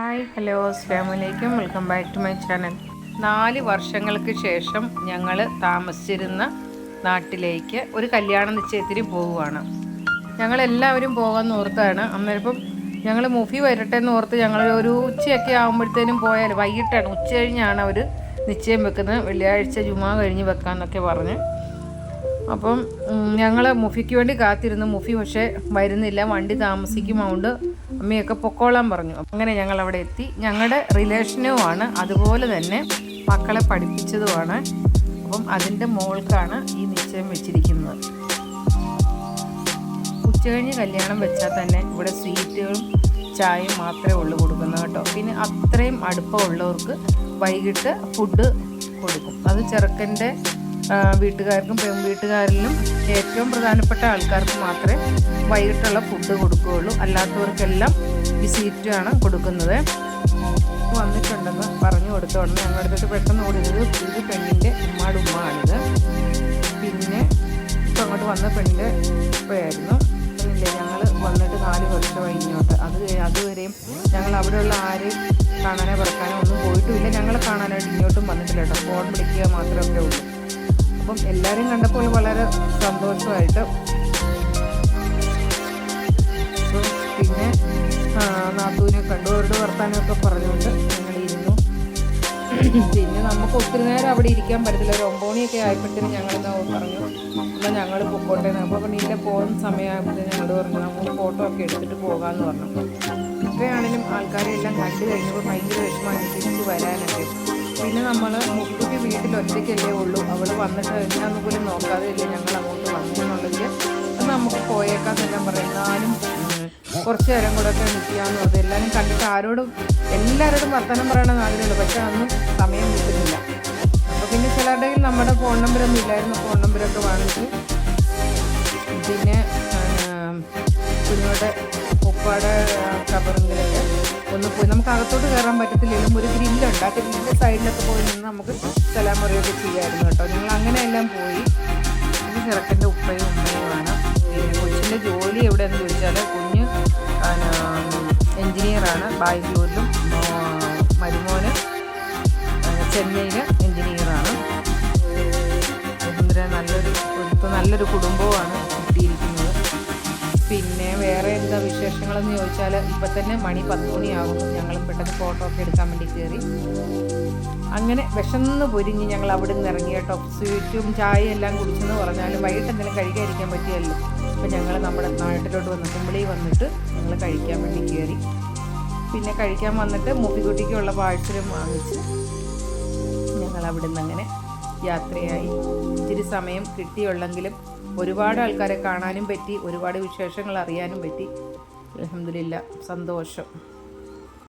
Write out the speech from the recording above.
Hi hello അസ്സാമലൈക്കും welcome back to my channel. നാല് വർഷങ്ങൾക്ക് ശേഷം ഞങ്ങൾ താമസിച്ചിരുന്ന നാട്ടിലേക്ക് ഒരു കല്യാണ നിശ്ചയത്തിന് പോവുകയാണ്. ഞങ്ങളെല്ലാവരും പോകാമെന്ന് ഓർത്താണ്. അന്നേരം ഞങ്ങൾ മുഫി വരട്ടെ എന്ന് ഓർത്ത് ഞങ്ങൾ ഒരു ഉച്ചയൊക്കെ ആകുമ്പോഴത്തേനും പോയാൽ വൈകിട്ടാണ്. ഉച്ച കഴിഞ്ഞാണ് അവർ നിശ്ചയം വെക്കുന്നത്. വെള്ളിയാഴ്ച ജുമാ കഴിഞ്ഞ് വെക്കാമെന്നൊക്കെ പറഞ്ഞ്. അപ്പം ഞങ്ങൾ മുഫിക്ക് വേണ്ടി കാത്തിരുന്നു. മുഫി പക്ഷേ വരുന്നില്ല. വണ്ടി താമസിക്കും അതുകൊണ്ട് അമ്മയൊക്കെ പൊക്കോളാൻ പറഞ്ഞു. അങ്ങനെ ഞങ്ങൾ അവിടെ എത്തി. ഞങ്ങളുടെ റിലേഷനുമാണ് അതുപോലെ തന്നെ മക്കളെ പഠിപ്പിച്ചതുമാണ്. അപ്പം അതിന്റെ മോൾക്കാണ് ഈ നിശ്ചയം വെച്ചിരിക്കുന്നത്. ഉച്ചകഴിഞ്ഞ് കല്യാണം വെച്ചാൽ തന്നെ ഇവിടെ സ്വീറ്റുകളും ചായയും മാത്രമേ ഉള്ളൂ കൊടുക്കുന്നത് കേട്ടോ. പിന്നെ അത്രയും അടുപ്പമുള്ളവർക്ക് വൈകിട്ട് ഫുഡ് കൊടുക്കും. അത് ചെറുക്കന്റെ വീട്ടുകാർക്കും പെൺവീട്ടുകാരിലും ഏറ്റവും പ്രധാനപ്പെട്ട ആൾക്കാർക്ക് മാത്രമേ വൈകിട്ടുള്ള ഫുഡ് കൊടുക്കുകയുള്ളൂ. അല്ലാത്തവർക്കെല്ലാം വിസിറ്റാണ് സീറ്റാണ് കൊടുക്കുന്നത്. വന്നിട്ടുണ്ടെന്ന് പറഞ്ഞു കൊടുത്തോണ്ട് ഞങ്ങളുടെ അടുത്തിട്ട് പെട്ടെന്ന് ഓടിയത് ഇത് പെണ്ണിന്റെ ഉമ്മാട് ഉമ്മയാണിത് പിന്നെ ഇപ്പം അങ്ങോട്ട് വന്ന പെണ്ണിന്റെ ഉപ്പയായിരുന്നു. ഇല്ലേ ഞങ്ങൾ വന്നിട്ട് നാല് വർഷമായി ഇങ്ങോട്ട് അത് അതുവരെയും ഞങ്ങൾ അവിടെയുള്ള ആരെയും കാണാനോ പറക്കാനോ ഒന്നും പോയിട്ടുമില്ല ഞങ്ങൾ കാണാനായിട്ട് ഇങ്ങോട്ടും വന്നിട്ടില്ല കേട്ടോ. ഫോൺ വിളിക്കുക മാത്രമേ ഉള്ളൂ. അപ്പം എല്ലാവരും കണ്ടപ്പോൾ വളരെ സന്തോഷമായിട്ട്. പിന്നെ നാത്തൂനെ കണ്ടു. അവരുടെ വർത്താനമൊക്കെ പറഞ്ഞുകൊണ്ട് ഞങ്ങൾ ഇരുന്നു. പിന്നെ നമുക്ക് ഒത്തിരി നേരം അവിടെ ഇരിക്കാൻ പറ്റത്തില്ല. ഒരു ഒമ്പോണിയൊക്കെ ആയപ്പോഴത്തേനും ഞങ്ങൾ പറഞ്ഞു? എന്നാൽ ഞങ്ങൾ പൊക്കോട്ടെ അപ്പോൾ പിന്നെ പോകുന്ന സമയമാകുമ്പോഴത്തേനും ഞങ്ങൾ പറഞ്ഞു നമുക്ക് ഫോട്ടോ ഒക്കെ എടുത്തിട്ട് പോകാമെന്ന് പറഞ്ഞു. ഇത്രയാണെങ്കിലും ആൾക്കാരെ എല്ലാം കണ്ടു കഴിഞ്ഞപ്പോൾ ഭയങ്കര വിഷമമാണ് തിരിച്ചു വരാനൊക്കെ. പിന്നെ നമ്മൾ മുക്കുക്ക് വീട്ടിൽ ഒറ്റയ്ക്കല്ലേ ഉള്ളൂ. അവൾ വന്നിട്ട് എന്നാന്ന് പോലും നോക്കാതെ ഇല്ലേ ഞങ്ങൾ അങ്ങോട്ട് വന്നിട്ടുണ്ടെങ്കിൽ? നമുക്ക് പോയേക്കാന്ന് എല്ലാം പറയും. എന്നാലും കുറച്ച് നേരം കൂടെ ഒക്കെ നിൽക്കാമെന്ന് പറഞ്ഞത് എല്ലാവരും കണ്ടിട്ട് ആരോടും എല്ലാവരോടും വർത്തമാനം പറയണമെന്ന് ആഗ്രഹമുള്ളൂ പക്ഷെ അന്നും സമയം കിട്ടുന്നില്ല. അപ്പോൾ പിന്നെ ചിലരുടെ നമ്മുടെ ഫോൺ നമ്പറൊന്നും ഇല്ലായിരുന്നു. ഫോൺ നമ്പറൊക്കെ വാങ്ങിച്ച് പിന്നെ കുഞ്ഞോടെ ഉപ്പാടെ കബറിങ്ങിലൊക്കെ ഒന്ന് പോയി. നമുക്ക് അകത്തോട്ട് കയറാൻ പറ്റത്തില്ലെങ്കിലും ഒരു ഗ്രില്ലുണ്ട് ആ ഗ്രില്ലിന്റെ സൈഡിലൊക്കെ പോയി നിന്ന് നമുക്ക് സലാം പറയുകയൊക്കെ ചെയ്യാമായിരുന്നു കേട്ടോ. ഞങ്ങൾ അങ്ങനെയെല്ലാം പോയി. ഇത് ചെറുക്കന്റെ ഉപ്പയും ഉമ്മയുമാണ് കൊച്ചിന്റെ ജോലി എവിടെയെന്ന് ചോദിച്ചാൽ കുഞ്ഞ് എൻജിനീയറാണ് ബാംഗ്ലൂരിലും മരുമോന് ചെന്നൈയിൽ എൻജിനീയറാണ് നല്ലൊരു ഇപ്പോൾ നല്ലൊരു കുടുംബവുമാണ്. വിശേഷങ്ങളെന്ന് ചോദിച്ചാൽ ഇപ്പം തന്നെ മണി പത്ത് മണിയാകുന്നു. ഞങ്ങൾ പെട്ടെന്ന് ഫോട്ടോ ഒക്കെ എടുക്കാൻ വേണ്ടി കയറി. അങ്ങനെ വിശന്ന് പൊരിഞ്ഞ് ഞങ്ങൾ അവിടെ നിന്ന് ഇറങ്ങി കേട്ടോ. സ്വീറ്റും ചായയും എല്ലാം കുടിച്ചെന്ന് പറഞ്ഞാലും വൈകിട്ട് എന്തെങ്കിലും കഴിക്കാതിരിക്കാൻ പറ്റിയല്ലോ. അപ്പം ഞങ്ങൾ നമ്മുടെ നാട്ടിലോട്ട് വന്ന് കുമ്പളി വന്നിട്ട് ഞങ്ങൾ കഴിക്കാൻ വേണ്ടി കയറി. പിന്നെ കഴിക്കാൻ വന്നിട്ട് മുപ്പിക്കുട്ടിക്കുള്ള പാഴ്സലും വാങ്ങിച്ച് ഞങ്ങൾ അവിടെ നിന്ന് അങ്ങനെ യാത്രയായി. ഇത്തിരി സമയം കിട്ടിയുള്ളെങ്കിലും ഒരുപാട് ആൾക്കാരെ കാണാനും പറ്റി ഒരുപാട് വിശേഷങ്ങൾ അറിയാനും പറ്റി. അലഹമില്ല സന്തോഷം.